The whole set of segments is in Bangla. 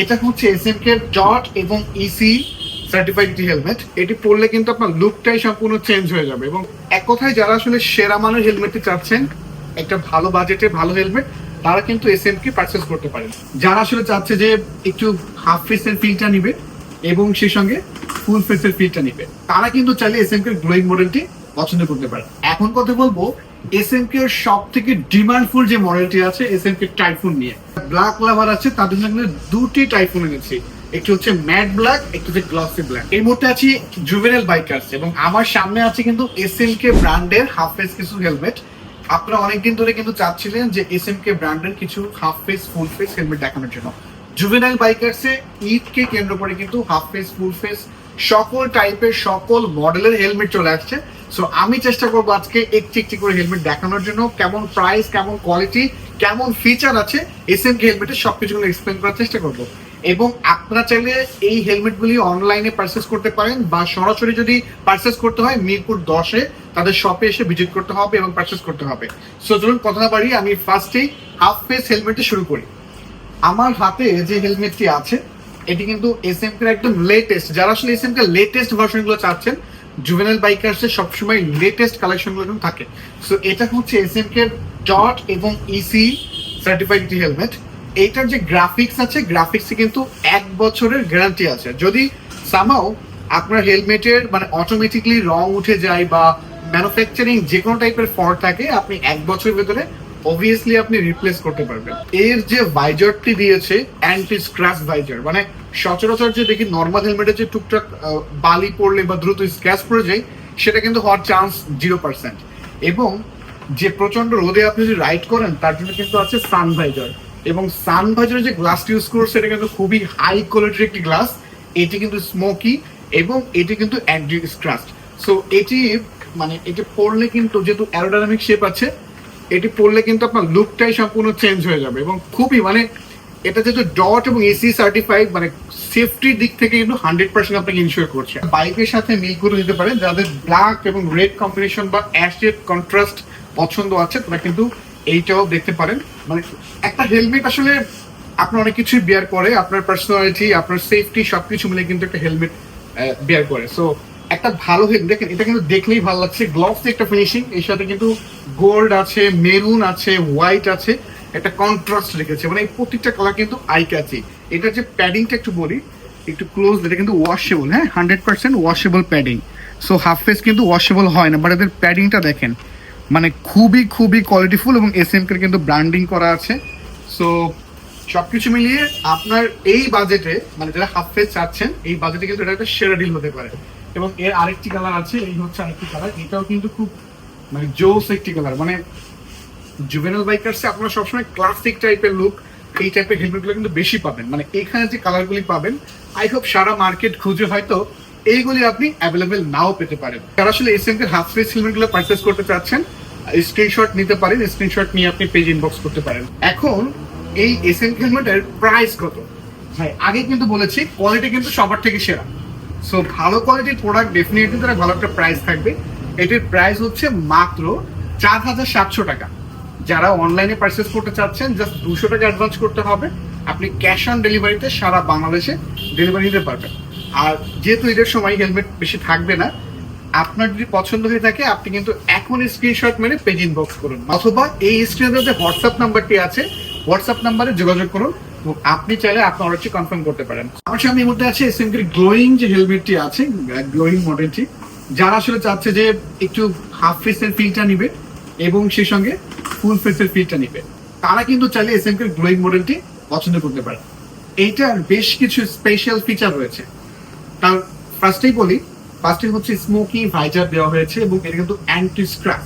এটা হচ্ছে এস এসএমকে ডট এবং ইসি সার্টিফাইড হেলমেট এটি পরলে কিন্তু আপনার লুকটাই সম্পূর্ণ চেঞ্জ হয়ে যাবে এবং এক কথায় যারা আসলে সেরা মানের হেলমেটটি চাচ্ছেন, একটা ভালো বাজেটে ভালো হেলমেট তারা কিন্তু এসএমকে পারচেস করতে পারেন। যারা আসলে চাচ্ছে যে একটু হাফ ফেসের ফিলটা নিবে এবং সেই সঙ্গে ফুল ফেসের ফিলটা নিবে, তারা কিন্তু চাইলে এস এম এসএমকে গ্লোয়িং মডেলটি পছন্দ করতে পারে এখন কথা বলব এসএমকে এর সব থেকে ডিমান্ডফুল যে মডেলটি আছে টাইফুন নিয়ে। ব্ল্যাক লাভার আছে জন্য দুটি টাইফুন এনেছি। একটি হচ্ছে ম্যাট ব্ল্যাক একটি হচ্ছে গ্লসি ব্ল্যাক এই মুহূর্তে আছি বাইকার্স এবং আমার সামনে আছে কিন্তু ব্র্যান্ডের হাফ ফেস কিছু হেলমেট আপনারা অনেকদিন ধরে কিন্তু চাচ্ছিলেন যে এস এম এসএমকে ব্র্যান্ডের কিছু half face full face helmet দেখানোর জন্য। জুভেনাইল বাইকার্সে ঈদকে কেন্দ্র করে কিন্তু হাফ ফেস ফুল ফেস সকল টাইপের সকল মডেলের হেলমেট চলে আসছে। সো আমি চেষ্টা করব আজকে একটি একটি করে হেলমেট দেখানোর জন্য। কেমন প্রাইস কেমন কোয়ালিটি কেমন ফিচার আছে এস এম হেলমেটের সবকিছুগুলো এক্সপ্লেন করার চেষ্টা করব। এবং আপনারা চাইলে এই হেলমেটগুলি অনলাইনে পারচেস করতে পারেন বা সরাসরি যদি পারচেস করতে হয় মিরপুর দশে তাদের শপে এসে ভিজিট করতে হবে এবং পারচেস করতে হবে। সো চলুন কথা না বাড়ি আমি ফার্স্টেই হাফ ফেস হেলমেটে শুরু করি। আমার হাতে যে হেলমেটটি আছে, এটি কিন্তু এস এম কে একদম লেটেস্ট যারা আসলে এস এম কে লেটেস্ট ভার্সনগুলো চাচ্ছেন জুভেনাল বাইকার্সে সবসময় লেটেস্ট কালেকশনগুলো কিন্তু থাকে। সো এটা হচ্ছে এস এম কে ডট এবং ইসি সার্টিফাইড হেলমেট এইটার যে গ্রাফিক্স আছে গ্রাফিক্সে কিন্তু এক বছরের গ্যারান্টি আছে। যদি সামাও আপনার হেলমেটের মানে অটোমেটিকলি রং উঠে যায় বা ম্যানুফ্যাকচারিং যে কোনো টাইপের ফল্ট থাকে, আপনি এক বছরের ভেতরে অবভিয়াসলি আপনি রিপ্লেস করতে পারবেন। এর যে ভাইজারটি দিয়েছে অ্যান্টি স্ক্র্যাচ ভাইজার মানে সচরাচর যে দেখি নর্মাল হেলমেটে যে টুকটাক বালি পড়লে বা দ্রুত স্ক্র্যাচ পড়ে যায়, সেটা কিন্তু হওয়ার চান্স জিরো পার্সেন্ট এবং যে প্রচণ্ড রোদে আপনি যদি রাইড করেন, তার জন্য কিন্তু আছে সান ভাইজার এবং সান ভাইজারের যে গ্লাসটি ইউজ করছে এটা কিন্তু খুবই হাই কোয়ালিটির একটি গ্লাস এটি কিন্তু স্মোকি এবং এটি কিন্তু অ্যান্টি স্ক্র্যাচ সো এটি মানে এটি পড়লে কিন্তু যেহেতু অ্যারোডাইনামিক শেপ আছে এটি পড়লে কিন্তু আপনার লুকটাই সম্পূর্ণ চেঞ্জ হয়ে যাবে এবং খুবই মানে এটা যেহেতু ডট এবং এসি সার্টিফাইড মানে সেফটির দিক থেকে কিন্তু হান্ড্রেড পার্সেন্ট আপনাকে ইনশিওর করছে। বাইকের সাথে মিল করে দিতে পারেন, যাদের ব্ল্যাক এবং রেড কম্বিনেশন বা অ্যাশেড কন্ট্রাস্ট পছন্দ আছে, তারা কিন্তু এইটাও দেখতে পারেন। মানে একটা হেলমেট আসলে আপনার অনেক কিছুই বিয়ার করে, আপনার পার্সোনালিটি আপনার সেফটি সবকিছু মিলে কিন্তু একটা হেলমেট বিয়ার করে। সো একটা ভালো হেলমেট দেখেন, এটা কিন্তু দেখলেই ভালো লাগছে। গ্লোভস একটা ফিনিশিং এর সাথে কিন্তু গোল্ড আছে মেরুন আছে হোয়াইট আছে, একটা কন্ট্রাস্ট রেখেছে। মানে এই প্রত্যেকটা কালার কিন্তু আই ক্যাচি এটা যে প্যাডিংটা একটু বলি, একটু ক্লোজ এটা কিন্তু ওয়াশেবল হ্যাঁ? Hundred percent washable padding so half face কিন্তু ওয়াশেবল হয় না বাট এদের প্যাডিংটা দেখেন মানে খুবই খুবই কোয়ালিটিফুল এবং এস এম কে কিন্তু ব্র্যান্ডিং করা আছে। সো সব কিছু মিলিয়ে আপনার এই বাজেটে মানে যারা হাফ ফেস চাচ্ছেন, এই বাজেটে কিন্তু এটা একটা সেরা ডিল হতে পারে। এবং এর আরেকটি কালার আছে, এই হচ্ছে আরেকটি কালার এটাও কিন্তু খুব মানে জোস একটি কালার মানে জুভেনাল বাইকার্সে আপনারা সবসময় ক্লাসিক টাইপের লুক এই টাইপের হেলমেটগুলো কিন্তু বেশি পাবেন। মানে এখানে যে কালারগুলি পাবেন আই হোপ সারা মার্কেট খুঁজে হয়তো এইগুলি আপনি অ্যাভেলেবেল নাও পেতে পারেন। যারা আসলে এস কে হাফ ফেস হেলমেটগুলো পারচেস করতে চাচ্ছেন স্ক্রিনশট নিতে পারেন স্ক্রিনশট নিয়ে আপনি পেজ ইনবক্স করতে পারেন। এখন এই এস এম হেলমেটের প্রাইস কত? ভাই, আগে কিন্তু বলেছি কোয়ালিটি কিন্তু সবার থেকে সেরা। সো ভালো কোয়ালিটির প্রোডাক্ট ডেফিনেটলি তারা ভালো একটা প্রাইস থাকবে। এটির প্রাইস হচ্ছে মাত্র চার হাজার সাতশো টাকা। যারা অনলাইনে পারচেস করতে চাচ্ছেন জাস্ট দুশো টাকা অ্যাডভান্স করতে হবে। আপনি ক্যাশ অন ডেলিভারিতে সারা বাংলাদেশে ডেলিভারি নিতে পারবেন। আর যেহেতু এদের সময় হেলমেট বেশি থাকবে না, আপনার যদি পছন্দ হয়ে থাকে, আপনি কিন্তু এখন স্ক্রিনশট মেরে পেজ ইনবক্স করুন। অথবা এই স্ক্রিনে যে হোয়াটসঅ্যাপ নাম্বারটি আছে হোয়াটসঅ্যাপ নাম্বারে যোগাযোগ করুন। আপনি চাইলে আপনার অর্ডারটি কনফার্ম করতে পারেন। আমার সামনে মুহূর্তে আছে এসএমকির গ্লোয়িং যে হেলমেটটি আছে গ্লোয়িং মডেলটি যারা আসলে চাচ্ছে যে একটু হাফ ফেসের ফিলটা নিবে এবং সেই সঙ্গে ফুল ফেসের ফিলটা নিবে। তারা কিন্তু চাইলে এসএমকির গ্লোয়িং মডেলটি পছন্দ করতে পারে এইটার বেশ কিছু স্পেশাল ফিচার রয়েছে। তার ফার্স্টেই বলি ফার্স্টে হচ্ছে স্মোকি ভাইজার দেওয়া হয়েছে এবং এটা কিন্তু অ্যান্টি স্ক্র্যাচ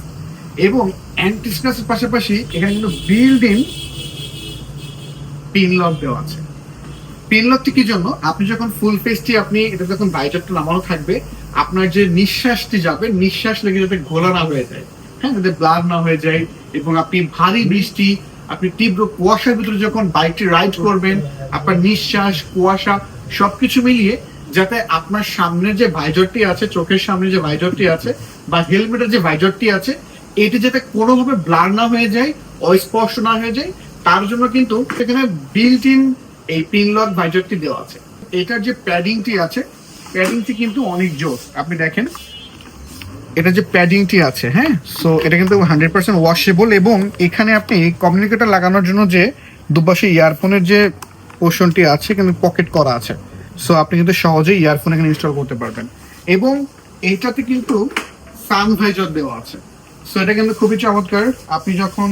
এবং অ্যান্টি স্ক্র্যাচের পাশাপাশি এখানে কিন্তু বিল্ড ইন পিন লক দেওয়া আছে। পিন কি জন্য? আপনি যখন ফুল ফেসটি আপনি, এটা যখন ভাইজারটা নামানো থাকবে, আপনার যে নিঃশ্বাসটি যাবে, নিঃশ্বাস লেগে যাতে ঘোলা না হয়ে যায়। হ্যাঁ যাতে ব্লার না হয়ে যায় এবং আপনি ভারী বৃষ্টি, আপনি তীব্র কুয়াশার ভিতরে যখন বাইকটি রাইড করবেন, আপনার নিঃশ্বাস, কুয়াশা সবকিছু মিলিয়ে যাতে আপনার সামনের যে ভাইজরটি আছে, চোখের সামনে যে ভাইজরটি আছে বা হেলমেটের যে ভাইজরটি আছে, এটি যাতে কোনোভাবে ব্লার না হয়ে যায়, অস্পষ্ট না হয়ে যায় তার জন্য কিন্তু এখানে বিল্ট ইন এই পিন লক ভাইজারটি দেওয়া আছে। এটার যে প্যাডিংটি আছে প্যাডিংটি কিন্তু অনেক জোর। আপনি দেখেন, এটা যে প্যাডিংটি আছে হ্যাঁ? সো এটা কিন্তু হান্ড্রেড পার্সেন্ট ওয়াশেবল এবং এখানে আপনি কমিউনিকেটর লাগানোর জন্য যে দুপাশে ইয়ারফোনের যে পোর্শনটি আছে, কিন্তু পকেট করা আছে। সো আপনি কিন্তু সহজেই ইয়ারফোন এখানে ইনস্টল করতে পারবেন। এবং এইটাতে কিন্তু সান ভাইজার দেওয়া আছে। সো এটা কিন্তু খুবই চমৎকার। আপনি যখন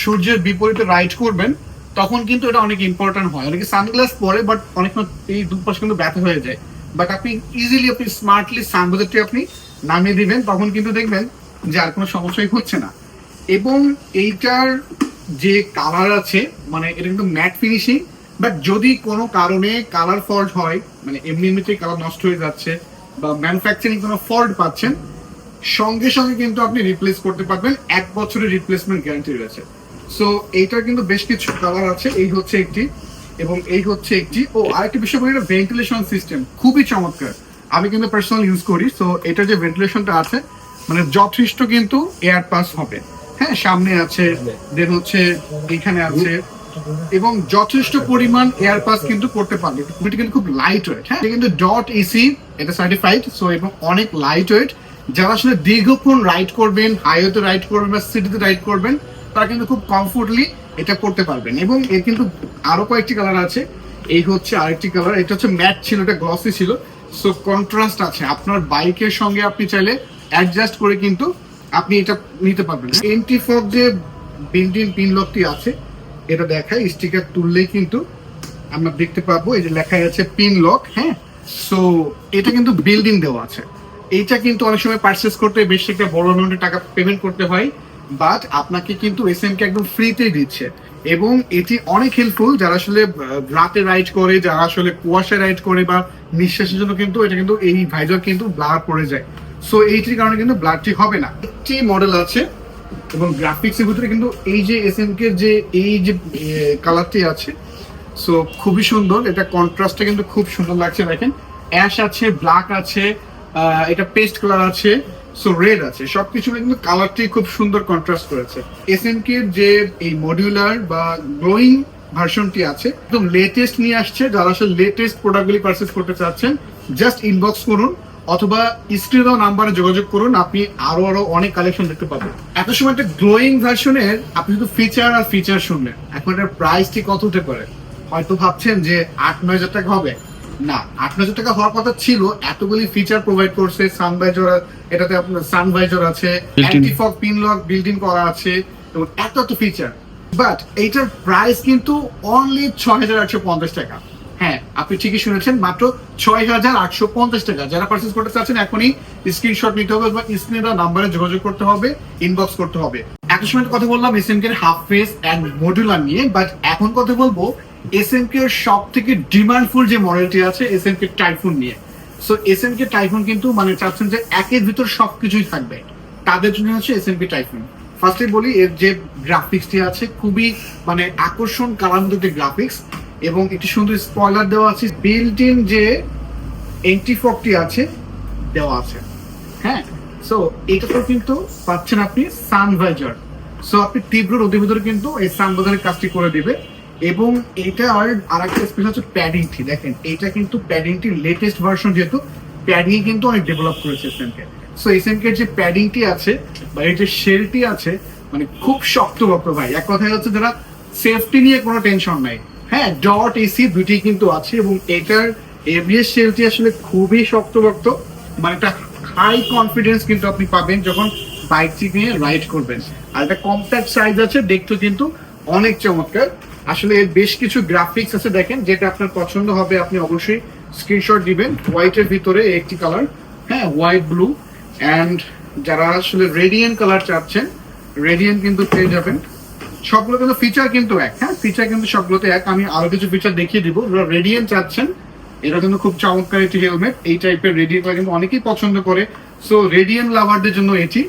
সূর্যের বিপরীতে রাইড করবেন, তখন কিন্তু এটা অনেক ইম্পর্টেন্ট হয়। অনেকে সানগ্লাস পরে বাট অনেক এই দুপাশে কিন্তু ব্যথা হয়ে যায়। বাট আপনি ইজিলি আপনি স্মার্টলি সানগ্লাসটি আপনি নামিয়ে দিবেন, তখন কিন্তু দেখবেন যে আর কোনো সমস্যাই হচ্ছে না। এবং এইটার যে কালার আছে মানে এটা কিন্তু ম্যাট ফিনিশিং বাট যদি কোনো কারণে কালার ফল্ট হয় মানে এমনি এমনিতেই কালার নষ্ট হয়ে যাচ্ছে, বা ম্যানুফ্যাকচারিং কোনো ফল্ট পাচ্ছেন সঙ্গে সঙ্গে কিন্তু আপনি রিপ্লেস করতে পারবেন। এক বছরের রিপ্লেসমেন্ট গ্যারান্টি রয়েছে। সো এইটার কিন্তু বেশ কিছু কালার আছে। এই হচ্ছে একটি এবং এই হচ্ছে একটি। ও, আরেকটি বিষয় বলি, এটা ভেন্টিলেশন সিস্টেম খুবই চমৎকার। আমি কিন্তু পার্সোনাল ইউজ করি। সো এটার যে ভেন্টিলেশনটা আছে মানে যথেষ্ট কিন্তু এয়ার পাস হবে। হ্যাঁ সামনে আছে দেন হচ্ছে এখানে আছে। এবং যথেষ্ট পরিমাণ এয়ার পাস কিন্তু করতে পারবে। এটা কিন্তু খুব লাইট ওয়েট হ্যাঁ। এটা কিন্তু ডট এসি এটা সার্টিফাইড সো এবং অনেক লাইট ওয়েট যারা আসলে দীর্ঘক্ষণ রাইড করবেন হাইওয়েতে রাইড করবেন বা সিটিতে রাইড করবেন, তারা কিন্তু খুব কমফোর্টলি এটা করতে পারবেন। এবং এর কিন্তু আরও কয়েকটি কালার আছে। এই হচ্ছে আরেকটি কালার এটা হচ্ছে ম্যাট ছিল, এটা গ্লসি ছিল। সো কন্ট্রাস্ট আছে। আপনার বাইকের সঙ্গে আপনি চাইলে অ্যাডজাস্ট করে কিন্তু আপনি এটা নিতে পারবেন। এন্টি ফগ যে বিল্ডিং পিন লকটি আছে, এটা দেখায় স্টিকার তুললেই কিন্তু আমরা দেখতে পাবো। এই যে লেখা আছে পিন লক হ্যাঁ? সো এটা কিন্তু বিল্ডিং দেওয়া আছে। এইটা কিন্তু অনেক সময় পারচেস করতে বেশি একটা বড় অ্যামাউন্টের টাকা পেমেন্ট করতে হয় বাট আপনাকে কিন্তু এস এম কে একদম ফ্রিতেই দিচ্ছে। এবং এটি অনেক হেল্পফুল যারা আসলে রাতে রাইড করে, যারা আসলে কুয়াশায় রাইড করে বা নিঃশ্বাসের জন্য কিন্তু এটা কিন্তু এই ভাইজার কিন্তু ব্লার পড়ে যায়। সো এইটির কারণে কিন্তু ব্লারটি হবে না। একটি মডেল আছে, এবং গ্রাফিক্স এর ভিতরে কিন্তু এই যে এস এম কে যে, এই যে কালারটি আছে সো খুবই সুন্দর। এটা কন্ট্রাস্টটা কিন্তু খুব সুন্দর লাগছে, দেখেন। অ্যাশ আছে ব্ল্যাক আছে এটা পেস্ট কালার আছে সো রেড আছে। সবকিছু কিন্তু কালারটি খুব সুন্দর কন্ট্রাস্ট করেছে। এসএনকে কে যে এই মডিউলার বা গ্লোয়িং ভার্সনটি আছে, একদম লেটেস্ট নিয়ে আসছে। যারা আসলে লেটেস্ট প্রোডাক্টগুলি পারচেস করতে চাচ্ছেন জাস্ট ইনবক্স করুন, অথবা স্ক্রিনে নাম্বারে যোগাযোগ করুন, আপনি আরও আরও অনেক কালেকশন দেখতে পাবেন। এত সময় একটা গ্লোয়িং ভার্সনের আপনি শুধু ফিচার আর ফিচার শুনলেন। এখন এটার প্রাইসটি কত হতে পারে? হয়তো ভাবছেন যে আট নয় হাজার টাকা হবে। না আট হাজার টাকা হওয়ার কথা ছিল এতগুলি ফিচার প্রোভাইড করছে সানভাইজার এটাতে আপনার সানভাইজার আছে Built-in। Anti fog pin lock built in করা আছে এবং এত এত ফিচার বাট এইটার প্রাইস কিন্তু অনলি ছয় হাজার আটশো পঞ্চাশ টাকা। হ্যাঁ আপনি ঠিকই শুনেছেন মাত্র ছয় হাজার আটশো পঞ্চাশ টাকা। যারা পার্চেস করতে চাচ্ছেন এখনই স্ক্রিনশট নিতে হবে বা স্ক্রিনে নাম্বারে যোগাযোগ করতে হবে ইনবক্স করতে হবে। এত সময় কথা বললাম S M K half face and modular নিয়ে বাট এখন কথা বলব এস এম কে সব থেকে ডিমান্ডফুল যে মডেলটি আছে এস এম কে টাইফুন নিয়ে। So S M K Typhoon কিন্তু মানে চাচ্ছেন যে একের ভিতর সবকিছুই থাকবে। তাদের জন্য হচ্ছে এস এম পি টাইফুন ফার্স্টে বলি, এর যে গ্রাফিক্সটি আছে, খুবই মানে আকর্ষণ মধ্যে গ্রাফিক্স এবং একটি সুন্দর স্পয়লার দেওয়া আছে। বিল্ট ইন যে এন্টিফকটি আছে, দেওয়া আছে। হ্যাঁ? সো এটা তো কিন্তু পাচ্ছেন আপনি সানভাইজার সো আপনি তীব্র রোদের ভিতরে কিন্তু এই সানভাইজারের কাজটি করে দিবে। এবং এটা আর আরেকটা স্পেশাল হচ্ছে প্যাডিংটি দেখেন, এটা কিন্তু প্যাডিংটির লেটেস্ট ভার্সন যেহেতু প্যাডিং কিন্তু অনেক ডেভেলপ করেছে এসএমকে সো এসএমকে যে প্যাডিংটি আছে, বা এই যে শেলটি আছে মানে খুব শক্তভক্ত ভাই। এক কথায় হচ্ছে যারা সেফটি নিয়ে কোনো টেনশন নাই। হ্যাঁ ডট এসি দুটি কিন্তু আছে এবং এটার এবিএস শেলটি আসলে খুবই শক্তভক্ত মানে একটা হাই কনফিডেন্স কিন্তু আপনি পাবেন যখন বাইকটি নিয়ে রাইড করবেন। আর একটা কম্প্যাক্ট সাইজ আছে, দেখতে কিন্তু অনেক চমৎকার। আসলে এর বেশ কিছু গ্রাফিক্স আছে দেখেন, যেটা আপনার পছন্দ হবে, আপনি অবশ্যই স্ক্রিনশট দিবেন। হোয়াইটের ভিতরে একটি কালার হ্যাঁ হোয়াইট ব্লু অ্যান্ড যারা আসলে রেডিয়েন্ট কালার চাচ্ছেন রেডিয়েন্ট কিন্তু পেয়ে যাবেন। সবগুলো কিন্তু ফিচার কিন্তু এক হ্যাঁ ফিচার কিন্তু সবগুলোতে এক। আমি আরও কিছু ফিচার দেখিয়ে দিব। রেডিয়েন্ট চাচ্ছেন এটা কিন্তু খুব চমৎকার একটি হেলমেট এই টাইপের রেডিয়েন্ট কিন্তু অনেকেই পছন্দ করে। সো রেডিয়েন্ট লাভারদের জন্য এটি।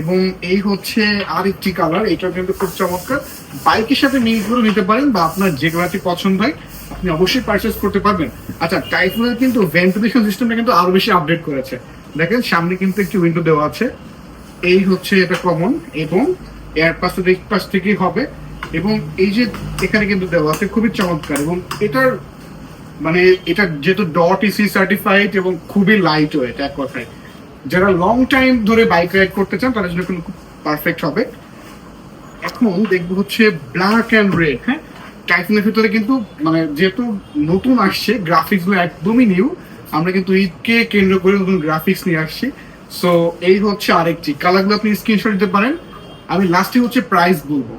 এবং এই হচ্ছে আর একটি কালার এটা কিন্তু খুব চমৎকার। বাইকের সাথে মিল করে নিতে পারেন বা আপনার যে কালারটি পছন্দ হয়, আপনি অবশ্যই পারচেস করতে পারবেন। আচ্ছা টাইফুনের কিন্তু ভেন্টিলেশন সিস্টেমটা কিন্তু আরও বেশি আপডেট করেছে। দেখেন, সামনে কিন্তু একটি উইন্ডো দেওয়া আছে। এই হচ্ছে এটা কমন এবং এয়ার তো দিক পাশ থেকেই হবে। এবং এই যে এখানে কিন্তু দেওয়া আছে, খুবই চমৎকার। এবং এটার মানে এটা যেহেতু ডট ইসি সার্টিফাইড এবং খুবই লাইট ওয়েট এক কথায়। যারা লং টাইম ধরে বাইক রাইড করতে চান, তাদের জন্য কিন্তু পারফেক্ট হবে। এখন দেখব হচ্ছে ব্ল্যাক অ্যান্ড রেড হ্যাঁ? টাইফুনের ভিতরে কিন্তু মানে যেহেতু নতুন আসছে গ্রাফিক্সগুলো একদমই নিউ আমরা কিন্তু ঈদকে কেন্দ্র করে নতুন গ্রাফিক্স নিয়ে আসছি। সো এই হচ্ছে আরেকটি। কালারগুলো আপনি স্ক্রিনশট দিতে পারেন। আমি লাস্টে হচ্ছে প্রাইস বলব।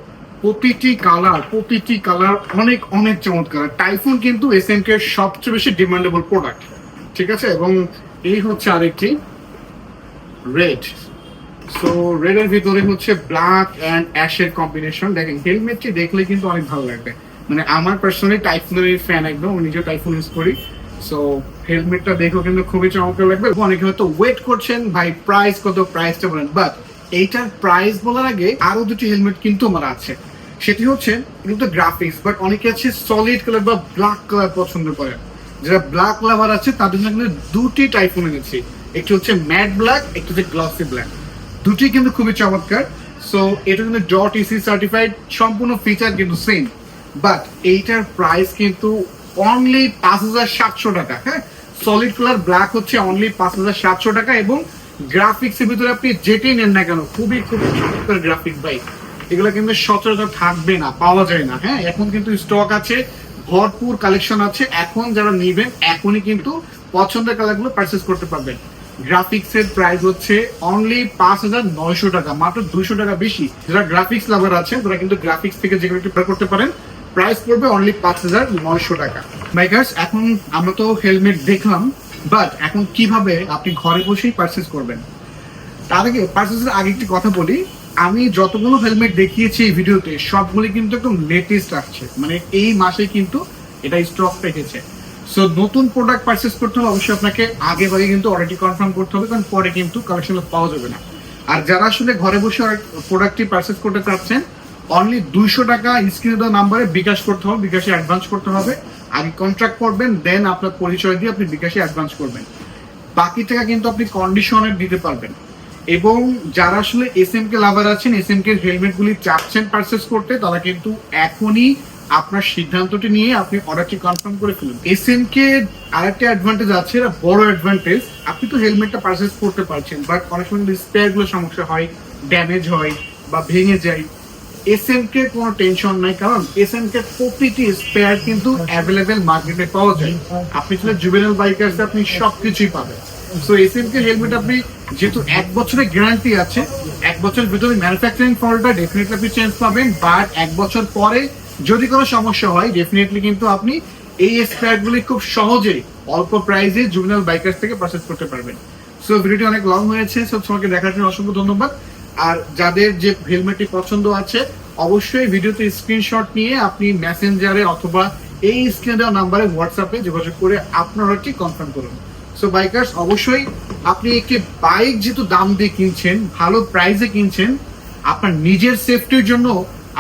প্রতিটি কালার প্রতিটি কালার অনেক অনেক চমৎকার। টাইফুন কিন্তু এস এম কে সবচেয়ে বেশি ডিমান্ডেবল প্রোডাক্ট ঠিক আছে? এবং এই হচ্ছে আরেকটি। রেড সো রেড এর ভিতরে হচ্ছে ব্ল্যাক অ্যান্ড অ্যাশের কম্বিনেশন দেখেন হেলমেটটি দেখলে কিন্তু অনেক ভালো লাগবে। মানে আমার পার্সোনালি টাইফুনের ফ্যান একদম নিজেও টাইফুন ইউজ করি। সো হেলমেটটা দেখেও কিন্তু খুবই চমৎকার লাগবে। অনেকে হয়তো ওয়েট করছেন, ভাই প্রাইস কত প্রাইসটা বলেন। বাট এইটার প্রাইস বলার আগে আরও দুটি হেলমেট কিন্তু আমার আছে। সেটি হচ্ছে কিন্তু গ্রাফিক্স বাট অনেকে আছে সলিড কালার বা ব্ল্যাক কালার পছন্দ করে। যারা ব্ল্যাক লাভার আছে, তাদের জন্য দুটি টাইফুন এনেছি। একটি হচ্ছে ম্যাট ব্ল্যাক, একটি হচ্ছে গ্লসি ব্ল্যাক। দুটি কিন্তু খুবই চমৎকার। সো এটা কিন্তু ডট ইসি সার্টিফাইড সম্পূর্ণ ফিচার কিন্তু সেম বাট এইটার প্রাইস কিন্তু অনলি পাঁচ হাজার সাতশো টাকা হ্যাঁ? সলিড কালার ব্ল্যাক হচ্ছে অনলি পাঁচ হাজার সাতশো টাকা এবং গ্রাফিক্স এর ভিতরে আপনি যেটাই নেন না কেন, খুবই খুবই চমৎকার গ্রাফিক বাইক এগুলো কিন্তু সচরাচর থাকবে না, পাওয়া যায় না হ্যাঁ? এখন কিন্তু স্টক আছে, ভরপুর কালেকশন আছে। এখন যারা নিবেন, এখনই কিন্তু পছন্দের কালারগুলো পারচেস করতে পারবেন। গ্রাফিক্স এর প্রাইস হচ্ছে অনলি পাঁচ হাজার নয়শো টাকা, মাত্র দুইশো টাকা বেশি। যারা গ্রাফিক্স লাভার আছে তারা কিন্তু গ্রাফিক্স থেকে একটু প্রেফার করতে পারেন প্রাইস পড়বে অনলি পাঁচ হাজার নয়শো টাকা। এখন আমরা তো হেলমেট দেখলাম বাট এখন কীভাবে আপনি ঘরে বসেই পারচেস করবেন? তার আগে পারচেসের আগে একটি কথা বলি, আমি যতগুলো হেলমেট দেখিয়েছি এই ভিডিওতে, সবগুলি কিন্তু একদম লেটেস্ট আসছে। মানে এই মাসে কিন্তু এটা স্টক রেখেছে সো নতুন প্রোডাক্ট পারচেস করতে হলে অবশ্যই আপনাকে আগে ভাগে কিন্তু অলরেডি কনফার্ম করতে হবে, কারণ পরে কিন্তু কালেকশন পাওয়া যাবে না। আর যারা আসলে ঘরে বসে প্রোডাক্টটি পারচেস করতে চাচ্ছেন অনলি দুইশো টাকা স্ক্রিনে দেওয়া নাম্বারে বিকাশ করতে হবে, বিকাশে অ্যাডভান্স করতে হবে। আগে কন্ট্রাক্ট করবেন দেন আপনার পরিচয় দিয়ে আপনি বিকাশে অ্যাডভান্স করবেন। বাকি টাকা কিন্তু আপনি কন্ডিশনে দিতে পারবেন। এবং যারা আসলে এস এম কে লাভার আছেন এস এম কে হেলমেট গুলি চাচ্ছেন পারচেস করতে, তারা কিন্তু এখনই আপনার সিদ্ধান্তটি নিয়ে আপনি অর্ডারটি কনফার্ম করে ফেলুন। এস এম কে আরেকটা অ্যাডভান্টেজ আছে বড় অ্যাডভান্টেজ আপনি তো হেলমেটটা পারচেস করতে পারছেন বাট অনেক সময় স্পেয়ারগুলো সমস্যা হয় ড্যামেজ হয় বা ভেঙে যায়। এস এম কে কোনো টেনশন নাই, কারণ এস এম কে প্রতিটি স্পেয়ার কিন্তু অ্যাভেলেবেল মার্কেটে পাওয়া যায়। আপনি চলে জুবেনাল বাইকার্স আপনি সবকিছুই পাবেন। So S M K helmet আপনি যেহেতু এক বছরের গ্যারান্টি আছে, এক বছরের ভিতরে ম্যানুফ্যাকচারিং ফলটা ডেফিনেটলি আপনি চেঞ্জ পাবেন বাট এক বছর পরে যদি কোনো সমস্যা হয় ডেফিনেটলি কিন্তু আপনি এই স্পেয়ারগুলি খুব সহজেই, অল্প প্রাইসে জুবেনাল বাইকার্স থেকে পারচেস করতে পারবেন। সো ভিডিওটি অনেক লং হয়েছে সো তোমাকে দেখার জন্য অসংখ্য ধন্যবাদ। আর যাদের যে হেলমেটটি পছন্দ আছে, অবশ্যই ভিডিওতে স্ক্রিনশট নিয়ে আপনি মেসেঞ্জারে অথবা এই স্ক্রিনে দেওয়া নাম্বারে হোয়াটসঅ্যাপে যোগাযোগ করে আপনার অর্ডারটি কনফার্ম করুন। সো বাইকার্স অবশ্যই আপনি একটি বাইক যেহেতু দাম দিয়ে কিনছেন, ভালো প্রাইসে কিনছেন, আপনার নিজের সেফটির জন্য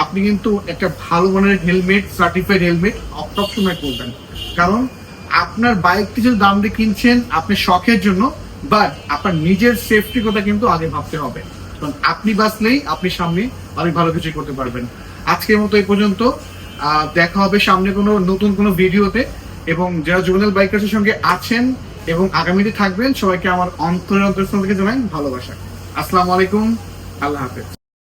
আপনি কিন্তু একটা ভালো মানের হেলমেট সার্টিফাইড হেলমেট সবসময় করবেন কারণ আপনার বাইকটি যদি দাম দিয়ে কিনছেন, আপনি শখের জন্য বাট আপনার নিজের সেফটির কথা কিন্তু আগে ভাবতে হবে। কারণ আপনি বাঁচলেই আপনি সামনে অনেক ভালো কিছু করতে পারবেন। আজকের মতো এই পর্যন্ত। দেখা হবে সামনে কোনো নতুন কোনো ভিডিওতে। এবং যারা জুবেনাল বাইকার্সের সঙ্গে আছেন এবং আগামীতে থাকবেন, সবাইকে আমার অন্তরের অন্তরস্থল থেকে জানাই ভালোবাসা। আসসালামু আলাইকুম। আল্লাহ হাফেজ।